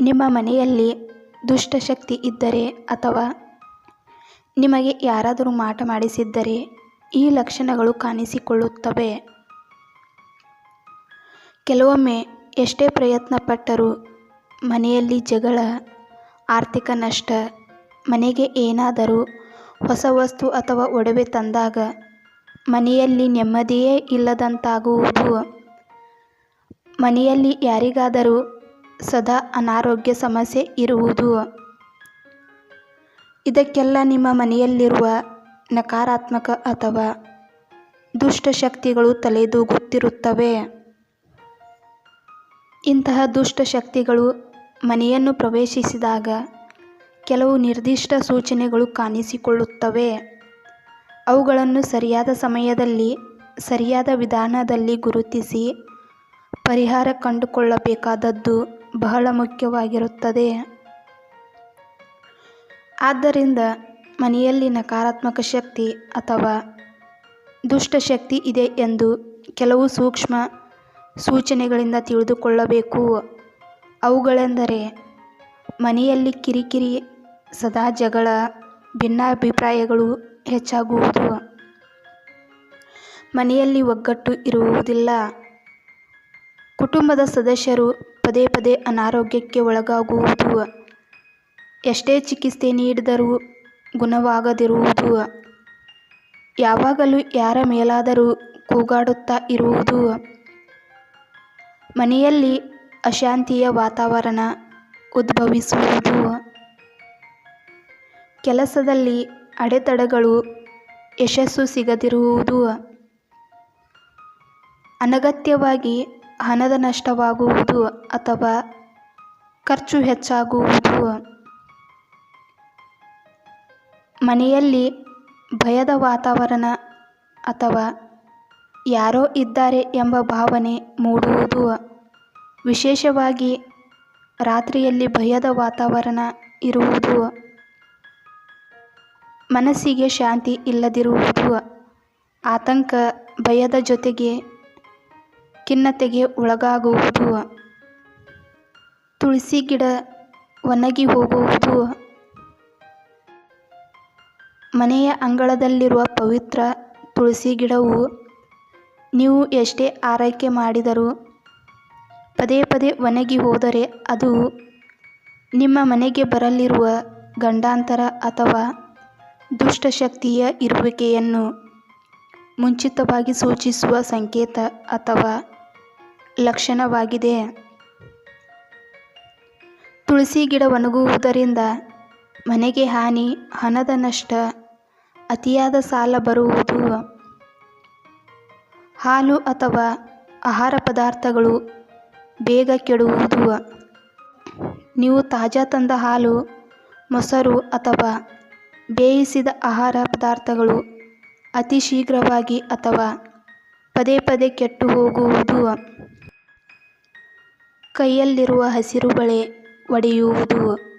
ನಿಮ್ಮ ಮನೆಯಲ್ಲಿ ದುಷ್ಟಶಕ್ತಿ ಇದ್ದರೆ ಅಥವಾ ನಿಮಗೆ ಯಾರಾದರೂ ಮಾಟ ಮಾಡಿಸಿದ್ದರೆ ಈ ಲಕ್ಷಣಗಳು ಕಾಣಿಸಿಕೊಳ್ಳುತ್ತವೆ. ಕೆಲವೊಮ್ಮೆ ಎಷ್ಟೇ ಪ್ರಯತ್ನಪಟ್ಟರೂ ಮನೆಯಲ್ಲಿ ಜಗಳ, ಆರ್ಥಿಕ ನಷ್ಟ, ಮನೆಗೆ ಏನಾದರೂ ಹೊಸ ವಸ್ತು ಅಥವಾ ಒಡವೆ ತಂದಾಗ ಮನೆಯಲ್ಲಿ ನೆಮ್ಮದಿಯೇ ಇಲ್ಲದಂತಾಗುವುದು. ಮನೆಯಲ್ಲಿ ಯಾರಿಗಾದರೂ ಸದಾ ಅನಾರೋಗ್ಯ ಸಮಸ್ಯೆ ಇರುವುದು. ಇದಕ್ಕೆಲ್ಲ ನಿಮ್ಮ ಮನೆಯಲ್ಲಿರುವ ನಕಾರಾತ್ಮಕ ಅಥವಾ ದುಷ್ಟಶಕ್ತಿಗಳು ತಲೆದೂಗುತ್ತಿರುತ್ತವೆ ಇಂತಹ ದುಷ್ಟಶಕ್ತಿಗಳು ಮನೆಯನ್ನು ಪ್ರವೇಶಿಸಿದಾಗ ಕೆಲವು ನಿರ್ದಿಷ್ಟ ಸೂಚನೆಗಳು ಕಾಣಿಸಿಕೊಳ್ಳುತ್ತವೆ. ಅವುಗಳನ್ನು ಸರಿಯಾದ ಸಮಯದಲ್ಲಿ, ಸರಿಯಾದ ವಿಧಾನದಲ್ಲಿ ಗುರುತಿಸಿ ಪರಿಹಾರ ಕಂಡುಕೊಳ್ಳಬೇಕಾದದ್ದು ಬಹಳ ಮುಖ್ಯವಾಗಿರುತ್ತದೆ. ಆದ್ದರಿಂದ ಮನೆಯಲ್ಲಿ ನಕಾರಾತ್ಮಕ ಶಕ್ತಿ ಅಥವಾ ದುಷ್ಟಶಕ್ತಿ ಇದೆ ಎಂದು ಕೆಲವು ಸೂಕ್ಷ್ಮ ಸೂಚನೆಗಳಿಂದ ತಿಳಿದುಕೊಳ್ಳಬೇಕು. ಅವುಗಳೆಂದರೆ, ಮನೆಯಲ್ಲಿ ಕಿರಿಕಿರಿ, ಸದಾ ಜಗಳ, ಭಿನ್ನಾಭಿಪ್ರಾಯಗಳು ಹೆಚ್ಚಾಗುವುದು. ಮನೆಯಲ್ಲಿ ಒಗ್ಗಟ್ಟು ಇರುವುದಿಲ್ಲ. ಕುಟುಂಬದ ಸದಸ್ಯರು ಪದೇ ಪದೇ ಅನಾರೋಗ್ಯಕ್ಕೆ ಒಳಗಾಗುವುದು. ಎಷ್ಟೇ ಚಿಕಿತ್ಸೆ ನೀಡಿದರೂ ಗುಣವಾಗದಿರುವುದು. ಯಾವಾಗಲೂ ಯಾರ ಮೇಲಾದರೂ ಕೂಗಾಡುತ್ತಾ ಇರುವುದು. ಮನೆಯಲ್ಲಿ ಅಶಾಂತಿಯ ವಾತಾವರಣ ಉದ್ಭವಿಸುವುದು. ಕೆಲಸದಲ್ಲಿ ಅಡೆತಡೆಗಳು ಯಶಸ್ಸು ಸಿಗದಿರುವುದು. ಅನಗತ್ಯವಾಗಿ ಹಣದ ನಷ್ಟವಾಗುವುದು ಅಥವಾ ಖರ್ಚು ಹೆಚ್ಚಾಗುವುದು. ಮನೆಯಲ್ಲಿ ಭಯದ ವಾತಾವರಣ ಅಥವಾ ಯಾರೋ ಇದ್ದಾರೆ ಎಂಬ ಭಾವನೆ ಮೂಡುವುದು. ವಿಶೇಷವಾಗಿ ರಾತ್ರಿಯಲ್ಲಿ ಭಯದ ವಾತಾವರಣ ಇರುವುದು. ಮನಸ್ಸಿಗೆ ಶಾಂತಿ ಇಲ್ಲದಿರುವುದು. ಆತಂಕ ಭಯದ ಜೊತೆಗೆ ಖಿನ್ನತೆಗೆ ಒಳಗಾಗುವುದು. ತುಳಸಿ ಗಿಡ ಒಣಗಿ ಹೋಗುವುದು. ಮನೆಯ ಅಂಗಳದಲ್ಲಿರುವ ಪವಿತ್ರ ತುಳಸಿ ಗಿಡವು ನೀವು ಎಷ್ಟೇ ಆರೈಕೆ ಮಾಡಿದರೂ ಪದೇ ಪದೇ ಒಣಗಿ ಹೋದರೆ ಅದು ನಿಮ್ಮ ಮನೆಗೆ ಬರಲಿರುವ ಗಂಡಾಂತರ ಅಥವಾ ದುಷ್ಟಶಕ್ತಿಯ ಇರುವಿಕೆಯನ್ನು ಮುಂಚಿತವಾಗಿ ಸೂಚಿಸುವ ಸಂಕೇತ ಅಥವಾ ಲಕ್ಷಣವಾಗಿದೆ. ತುಳಸಿ ಗಿಡ ಒಣಗುವುದರಿಂದ ಮನೆಗೆ ಹಾನಿ, ಹಣದ ನಷ್ಟ, ಅತಿಯಾದ ಸಾಲ ಬರುವುದು. ಹಾಲು ಅಥವಾ ಆಹಾರ ಪದಾರ್ಥಗಳು ಬೇಗ ಕೆಡುವುದು. ನೀವು ತಾಜಾ ತಂದ ಹಾಲು, ಮೊಸರು ಅಥವಾ ಬೇಯಿಸಿದ ಆಹಾರ ಪದಾರ್ಥಗಳು ಅತಿ ಶೀಘ್ರವಾಗಿ ಅಥವಾ ಪದೇ ಪದೇ ಕೆಟ್ಟು ಹೋಗುವುದು. ಕೈಯಲ್ಲಿರುವ ಹಸಿರು ಬಳೆ ಒಡೆಯುವುದು.